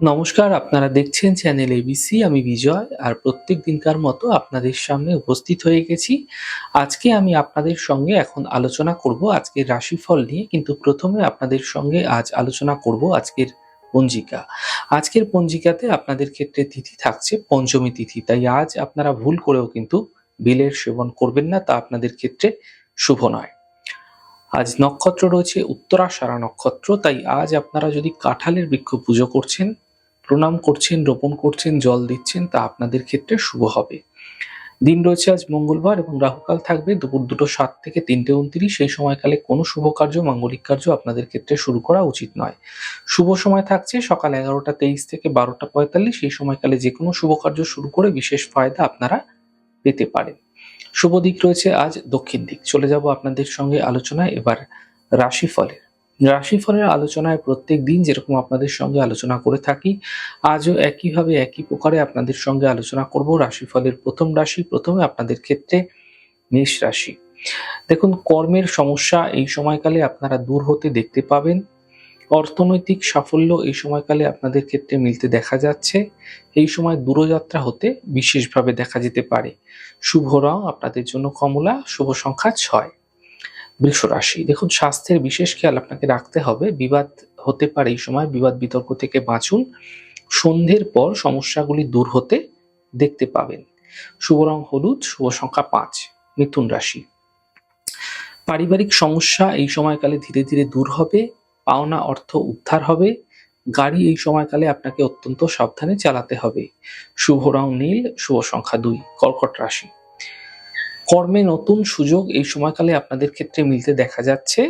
নমস্কার, আপনারা দেখছেন চ্যানেল এবিসি আমি বিজয়, আর প্রত্যেক দিনকার মতো আপনাদের সামনে উপস্থিত হয়ে গেছি। আজকে আমি আপনাদের সঙ্গে এখন আলোচনা করব আজকের রাশিফল নিয়ে, কিন্তু প্রথমে আপনাদের সঙ্গে আজ আলোচনা করব আজকের পঞ্জিকা। আজকের পঞ্জিকাতে আপনাদের ক্ষেত্রে তিথি থাকছে পঞ্চমী তিথি, তাই আজ আপনারা ভুল করেও কিন্তু বিলের সেবন করবেন না, তা আপনাদের ক্ষেত্রে শুভ নয়। আজ নক্ষত্র রয়েছে উত্তরাষাঢ়া নক্ষত্র, তাই আজ আপনারা যদি কাঁঠালের বৃক্ষ পুজো করছেন প্রণাম করছেন, রোপণ করছেন, জল দিচ্ছেন, তা আপনাদের ক্ষেত্রে শুভ হবে। দিন রয়েছে আজ মঙ্গলবার এবং রাহুকাল থাকবে দুপুর দুটো সাত থেকে তিনটে উনত্রিশ। সেই সময়কালে কোনো শুভ কার্য, মাঙ্গলিক কার্য আপনাদের ক্ষেত্রে শুরু করা উচিত নয়। শুভ সময় থাকছে, সকাল এগারোটা তেইশ থেকে বারোটা পঁয়তাল্লিশ। সেই সময়কালে যে কোনো শুভ কার্য শুরু করে বিশেষ ফায়দা আপনারা পেতে পারেন। শুভ দিক রয়েছে আজ দক্ষিণ দিক। চলে যাব আপনাদের সঙ্গে আলোচনায়। এবার রাশিফলের। রাশিফলের আলোচনায় প্রত্যেক দিন যেরকম আপনাদের সঙ্গে আলোচনা করে থাকি, আজও একইভাবে একই প্রকারে আপনাদের সঙ্গে আলোচনা করব রাশিফলের প্রথম রাশি, প্রথমে আপনাদের ক্ষেত্রে মেষ রাশি। দেখুন, কর্মের সমস্যা এই সময়কালে আপনারা দূর হতে দেখতে পাবেন। অর্থনৈতিক সাফল্য এই সময়কালে আপনাদের ক্ষেত্রে মিলতে দেখা যাচ্ছে। এই সময় দূরযাত্রা হতে বিশেষভাবে দেখা যেতে পারে। শুভ রং আপনাদের জন্য কমলা, শুভ সংখ্যা ছয়। বৃষ রাশি দেখুন, স্বাস্থ্যের বিশেষ খেয়াল আপনাকে রাখতে হবে। বিবাদ হতে পারে এই সময়, বিবাদ বিতর্ক থেকে বাঁচুন। সন্ধ্যের পর সমস্যাগুলি দূর হতে দেখতে পাবেন। শুভ রং হলুদ, শুভ সংখ্যা পাঁচ, মিথুন রাশি। পারিবারিক সমস্যা এই সময়কালে ধীরে ধীরে দূর হবে, পাওনা অর্থ উদ্ধার হবে। গাড়ি এই সময়কালে আপনাকে অত্যন্ত সাবধানে চালাতে হবে। শুভ রং নীল, শুভ সংখ্যা দুই, কর্কট রাশি। কর্মে নতুন সুযোগ এই সময়কালে আপনাদের ক্ষেত্রে মিলতে দেখা যাচ্ছে।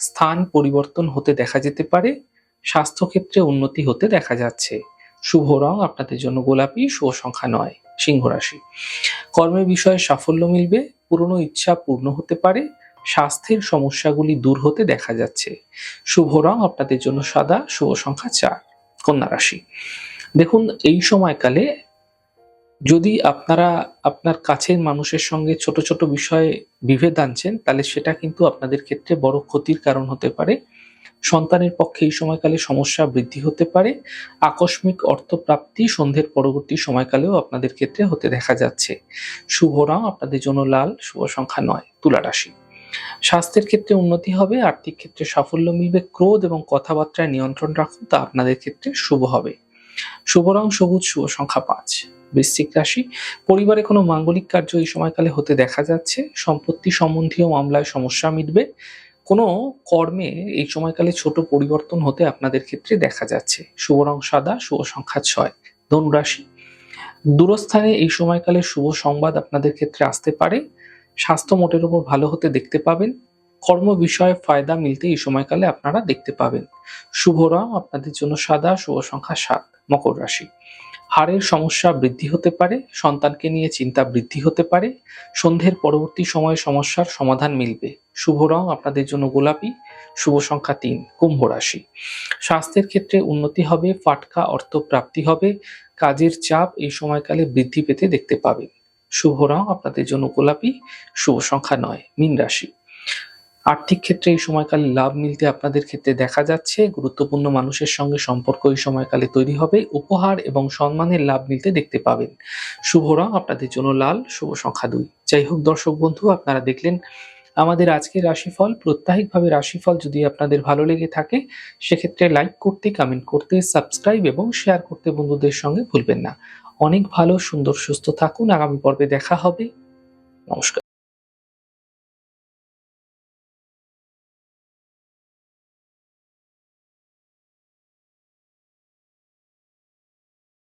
স্থান পরিবর্তন হতে দেখা যেতে পারে, স্বাস্থ্যক্ষেত্রে উন্নতি হতে দেখা যাচ্ছে। শুভ রং আপনাদের জন্য গোলাপি, শুভ সংখ্যা নয়, সিংহ রাশি। কর্মের বিষয়ে সাফল্য মিলবে, পুরনো ইচ্ছা পূর্ণ হতে পারে, স্বাস্থ্যের সমস্যাগুলি দূর হতে দেখা যাচ্ছে। শুভ রং আপনাদের জন্য সাদা, শুভ সংখ্যা চার, কন্যা রাশি। দেখুন, এই সময়কালে যদি আপনারা আপনার কাছের মানুষের সঙ্গে ছোট ছোট বিষয়ে বিভেদ আনছেন, তাহলে সেটা কিন্তু আপনাদের ক্ষেত্রে বড় ক্ষতির কারণ হতে পারে। সন্তানের পক্ষে এই সময়কালে সমস্যা বৃদ্ধি হতে পারে। আকস্মিক অর্থপ্রাপ্তি সন্ধ্যের পরবর্তী সময়কালেও আপনাদের ক্ষেত্রে হতে দেখা যাচ্ছে। শুভ রং আপনাদের জন্য লাল, শুভ সংখ্যা নয়, তুলা রাশি। স্বাস্থ্যের ক্ষেত্রে উন্নতি হবে, আর্থিক ক্ষেত্রে সাফল্য মিলবে, ক্রোধ এবং কথাবার্তায় নিয়ন্ত্রণ রাখুন, তা আপনাদের ক্ষেত্রে শুভ হবে। শুভ রং সবুজ, শুভ সংখ্যা পাঁচ। বৃশ্চিক রাশি। পরিবারে কোনো মাঙ্গলিক কার্য এই সময়কালে হতে দেখা যাচ্ছে। সম্পত্তি সম্বন্ধীয় মামলায় সমস্যা মিটবে। কোনো কর্মে এই সময়কালে ছোট পরিবর্তন হতে আপনাদের ক্ষেত্রে দেখা যাচ্ছে। শুভ রং সাদা, শুভ সংখ্যা ছয়, ধনুরাশি। দূরস্থানে এই সময়কালে শুভ সংবাদ আপনাদের ক্ষেত্রে আসতে পারে। স্বাস্থ্য মোটের উপর ভালো হতে দেখতে পাবেন। কর্ম বিষয়ে ফায়দা মিলতে এই সময়কালে আপনারা দেখতে পাবেন। শুভ রং আপনাদের জন্য সাদা, শুভ সংখ্যা সাত, মকর রাশি। হাড়ের সমস্যা বৃদ্ধি হতে পারে, সন্তানকে নিয়ে চিন্তা বৃদ্ধি হতে পারে, সন্ধ্যের পরবর্তী সময়ে সমস্যার সমাধান মিলবে। শুভ রং আপনাদের জন্য গোলাপি, শুভ সংখ্যা তিন, কুম্ভ রাশি। স্বাস্থ্যের ক্ষেত্রে উন্নতি হবে, ফাটকা অর্থ প্রাপ্তি হবে, কাজের চাপ এই সময়কালে বৃদ্ধি পেতে দেখতে পাবেন। শুভ রং আপনাদের জন্য গোলাপি, শুভ সংখ্যা নয়, মীন রাশি। আর্থিক ক্ষেত্রে এই সময়কালে লাভ মিলতে আপনাদের ক্ষেত্রে দেখা যাচ্ছে, গুরুত্বপূর্ণ মানুষের সঙ্গে সম্পর্ক এই সময়কালে তৈরি হবে, উপহার এবং সম্মানের লাভ মিলতে দেখতে পাবেন। শুভ রং আপনাদের জন্য লাল, শুভ সংখ্যা দুই। যাই হোক, দর্শক বন্ধু, আপনারা দেখলেন আমাদের আজকের রাশিফল। প্রত্যাহিকভাবে রাশিফল যদি আপনাদের ভালো লেগে থাকে, সেক্ষেত্রে লাইক করতে কমেন্ট করতে সাবস্ক্রাইব এবং শেয়ার করতে বন্ধুদের সঙ্গে ভুলবেন না। অনেক ভালো, সুন্দর, সুস্থ থাকুন। আগামী পর্বে দেখা হবে। নমস্কার।